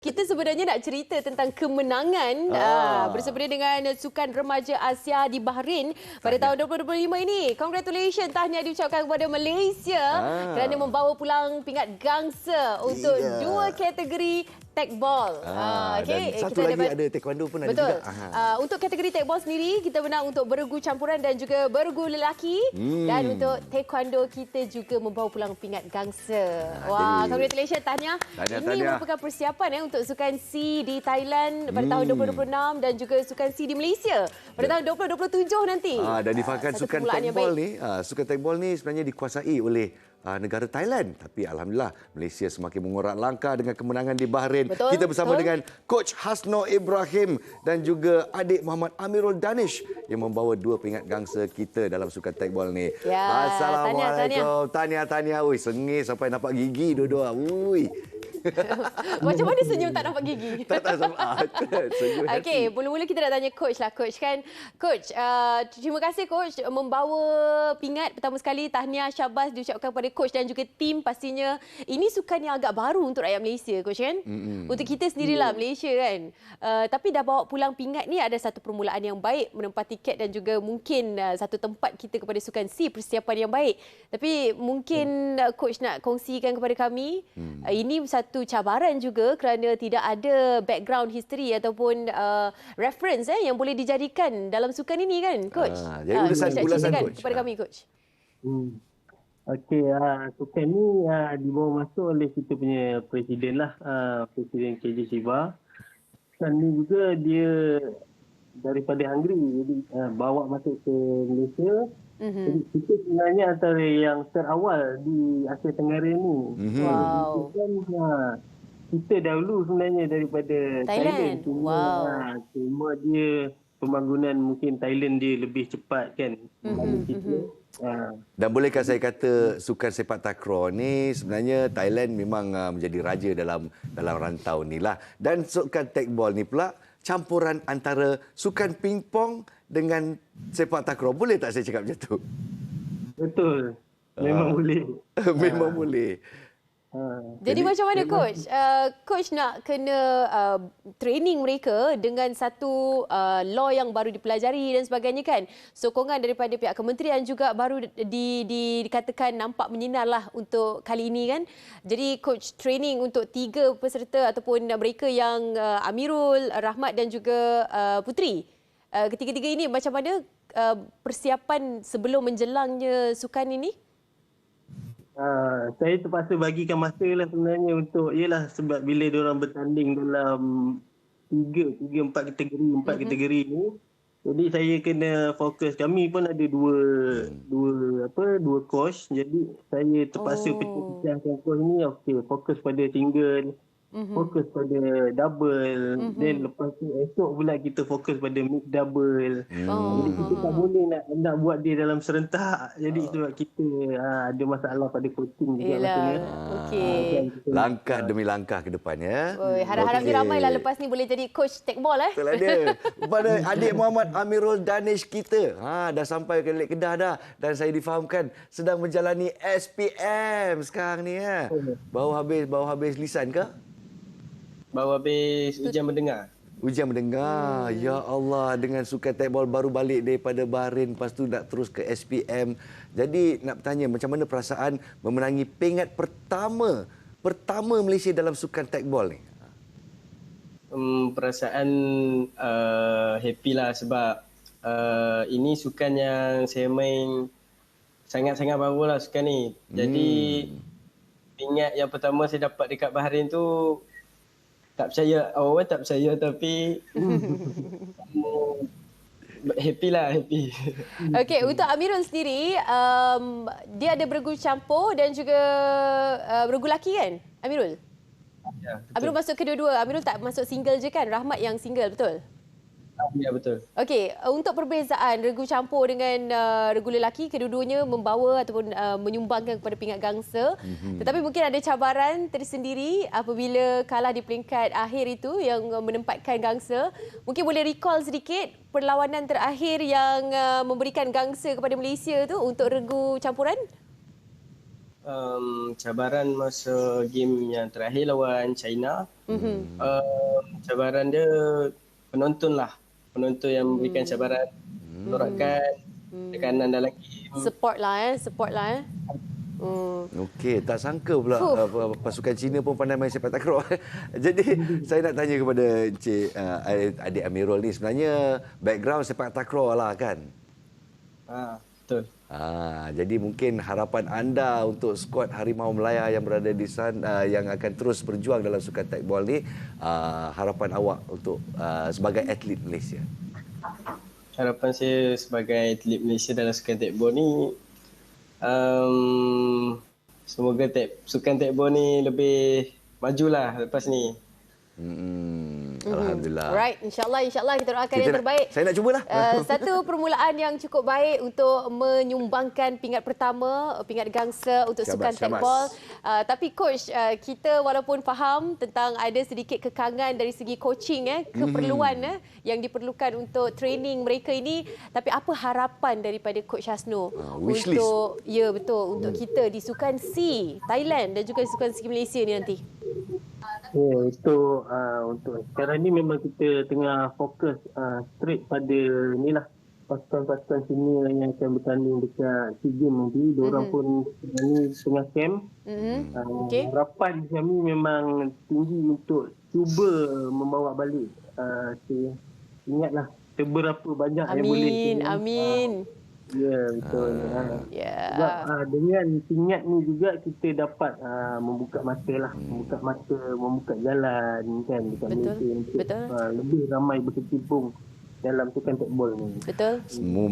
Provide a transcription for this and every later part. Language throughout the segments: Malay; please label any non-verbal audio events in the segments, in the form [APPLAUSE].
Kita sebenarnya nak cerita tentang kemenangan ah. uh, bersempena dengan Sukan Remaja Asia di Bahrain pada tahun 2025 ini. Congratulations tahniah diucapkan kepada Malaysia ah. kerana membawa pulang pingat gangsa untuk yeah. dua kategori tag ball. Ah, okay. Dan satu kita lagi ada taekwondo pun betul. ada juga. Uh, untuk kategori tag ball sendiri, kita menang untuk bergu campuran dan juga bergu lelaki. Hmm. Dan untuk taekwondo, kita juga membawa pulang pingat gangsa. Ah, Wah, congratulations tahniah. tahniah Ini tahniah. merupakan persiapan ya, untuk Sukan C di Thailand pada hmm. tahun 2026 dan juga Sukan C di Malaysia pada ya. tahun 2027 nanti. Ah, dan difahamkan uh, Sukan tag ball ni, uh, Sukan tag ball ni sebenarnya dikuasai oleh uh, negara Thailand. Tapi Alhamdulillah, Malaysia semakin mengorak langkah dengan kemenangan di Bahrain. Betul, Kita bersama betul. dengan Coach Hasno Ibrahim dan juga adik Muhammad Amirul Danish yang membawa dua pingat gangsa kita dalam sukan tagball ni. Ya, Assalamualaikum. Tanya, tanya. Ui, sengih sampai nampak gigi dua-dua. Ui. [LAUGHS] Macam mana senyum tak nampak gigi? [LAUGHS] Tak tak [LAUGHS] sempat. Okey, mula-mula kita nak tanya coach lah coach kan. Coach, uh, terima kasih coach membawa pingat pertama sekali tahniah syabas diucapkan kepada coach dan juga tim pastinya. Ini sukan yang agak baru untuk rakyat Malaysia coach kan? Mm-hmm. Untuk kita sendirilah mm. Malaysia kan. Uh, tapi dah bawa pulang pingat ni ada satu permulaan yang baik menempati tiket dan juga mungkin uh, satu tempat kita kepada sukan C persiapan yang baik. Tapi mungkin mm. uh, coach nak kongsikan kepada kami mm. uh, ini satu satu cabaran juga kerana tidak ada background history ataupun uh, reference eh yang boleh dijadikan dalam sukan ini kan coach. Ah, jadi ulasan uh, ulasan coach kepada kami coach. Hmm. Okey, uh, sukan ni uh, dibawa masuk oleh kita punya presiden lah, uh, Presiden KJ Shiva. Dan ni juga dia daripada Hungary, jadi uh, bawa masuk ke Malaysia. Mm-hmm. Jadi kita sebenarnya antara yang terawal di Asia Tenggara ni. Mm-hmm. Wow. Kan, ha, kita dahulu sebenarnya daripada Thailand. Thailand. Cuma, wow. Ha, cuma dia pembangunan mungkin Thailand dia lebih cepat kan. Mm-hmm. Kita. Ha. Dan bolehkah saya kata sukan sepak takraw ni sebenarnya Thailand memang uh, menjadi raja dalam dalam rantau ni lah. Dan sukan tekbol ni pula campuran antara sukan pingpong dengan sepak takraw. Boleh tak saya cakap macam tu? Betul. Memang uh, boleh. [LAUGHS] memang uh. boleh. Ha. Jadi, Jadi macam mana coach? Uh, coach nak kena uh, training mereka dengan satu uh, law yang baru dipelajari dan sebagainya kan? Sokongan daripada pihak kementerian juga baru di, di, dikatakan nampak menyinar lah untuk kali ini kan? Jadi coach training untuk tiga peserta ataupun mereka yang uh, Amirul, Rahmat dan juga uh, Putri. Uh, ketiga-tiga ini macam mana uh, persiapan sebelum menjelangnya sukan ini? Uh, saya terpaksa bagikan masa lah sebenarnya untuk ialah sebab bila orang bertanding dalam tiga, tiga empat kategori, empat mm-hmm. kategori ni jadi saya kena fokus kami pun ada dua hmm. dua apa dua course jadi saya terpaksa oh. pecah-pecahkan course ni okey fokus pada single mm-hmm. fokus pada double. Mm-hmm. then lepas tu esok pula kita fokus pada mix double. Mm. oh. jadi kita tak boleh nak nak buat dia dalam serentak. Jadi oh. sebab kita ha, ada masalah pada coaching juga macamnya okey. Ha, langkah demi langkah ke depan ya? Oi, harap-harap okay. ramailah lepas ni boleh jadi coach take ball eh. Betul ada. Pada adik Muhammad Amirul Danish kita. Ha dah sampai ke Lek Kedah dah. Dan saya difahamkan sedang menjalani SPM sekarang ni ya. Baru habis baru habis lisan ke baru habis ujian mendengar. Ujian mendengar. Hmm. Ya Allah dengan sukan tekbol baru balik daripada Bahrain lepas tu nak terus ke SPM. Jadi nak bertanya macam mana perasaan memenangi pingat pertama pertama Malaysia dalam sukan tekbol ni? Um, perasaan uh, happy lah sebab uh, ini sukan yang saya main sangat-sangat baru lah sukan ni. Jadi hmm. pingat yang pertama saya dapat dekat Bahrain tu tak percaya orang tak percaya tapi [LAUGHS] happy lah happy. Okey untuk Amirul sendiri um, dia ada bergu campur dan juga uh, bergu laki kan Amirul? Ya, Amirul masuk kedua-dua. Amirul tak masuk single je kan? Rahmat yang single betul? Ya betul. Okey, uh, untuk perbezaan regu campur dengan uh, regu lelaki, kedua-duanya membawa ataupun uh, menyumbangkan kepada pingat gangsa. Mm-hmm. Tetapi mungkin ada cabaran tersendiri apabila kalah di peringkat akhir itu yang uh, menempatkan gangsa. Mungkin boleh recall sedikit perlawanan terakhir yang uh, memberikan gangsa kepada Malaysia tu untuk regu campuran? um, cabaran masa game yang terakhir lawan China. Mm-hmm. Um, cabaran dia penonton lah. Penonton yang memberikan mm. cabaran. Menorakkan mm. tekanan dalam game. Support lah eh. Support lah eh. Hmm. Okey, tak sangka pula uh, pasukan Cina pun pandai main sepak takraw. [LAUGHS] Jadi saya nak tanya kepada Encik uh, adik Amirul ni sebenarnya background sepak takraw lah kan? Ha, betul. Ha, jadi mungkin harapan anda untuk skuad Harimau Melaya yang berada di sana uh, yang akan terus berjuang dalam sukan tekbol ni uh, harapan awak untuk uh, sebagai atlet Malaysia. Harapan saya sebagai atlet Malaysia dalam sukan tekbol ni um, semoga tek, sukan tekbol ni lebih majulah lepas ni. Hmm, Alhamdulillah. Right, insyaAllah, insyaAllah kita doakan kita yang terbaik. Nak, saya nak cubalah. Uh, [LAUGHS] satu permulaan yang cukup baik untuk menyumbangkan pingat pertama, pingat gangsa untuk sukan tekbol. Uh, tapi coach, uh, kita walaupun faham tentang ada sedikit kekangan dari segi coaching, eh, keperluan hmm. eh, yang diperlukan untuk training mereka ini. Tapi apa harapan daripada coach Hasno uh, untuk, ya betul, untuk hmm. kita di sukan C Thailand dan juga sukan C Malaysia ni nanti? Oh, itu uh, untuk sekarang ni memang kita tengah fokus uh, straight pada ni lah pasukan-pasukan senior yang akan bertanding dekat SEA Games nanti. Diorang mm-hmm. pun ni tengah camp. Mm-hmm. Uh, okay. Harapan kami memang tinggi untuk cuba membawa balik. Uh, ingatlah seberapa banyak amin, yang boleh. Amin, amin. Uh, Ya betul. Uh, yeah. Sebab uh, dengan ingat ni juga kita dapat uh, membuka mata lah, hmm. membuka mata, membuka jalan kan dekat betul. Malaysia untuk betul. Uh, lebih ramai berkecimpung dalam sukan tekbol ni. Betul.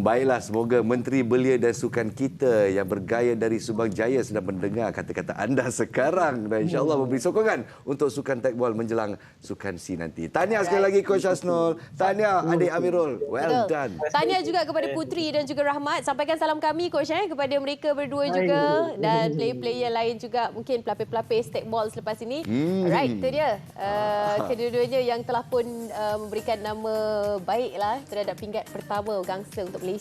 Baiklah, semoga Menteri Belia dan Sukan kita yang bergaya dari Subang Jaya sedang mendengar kata-kata anda [LAUGHS] sekarang dan insyaAllah memberi sokongan untuk sukan tekbol menjelang Sukan C nanti. Tahniah sekali lagi Coach Asnul. Tahniah adik Amirul. Well Betul. done. Tahniah juga kepada Putri dan juga Rahmat. Sampaikan salam kami Coach eh, kepada mereka berdua juga dan player-player lain juga mungkin pelapis-pelapis tekbol selepas ini. Hmm. Alright, itu dia. Uh, kedua-duanya yang telah pun uh, memberikan nama baik lah terhadap pingat pertama gangster untuk Malaysia.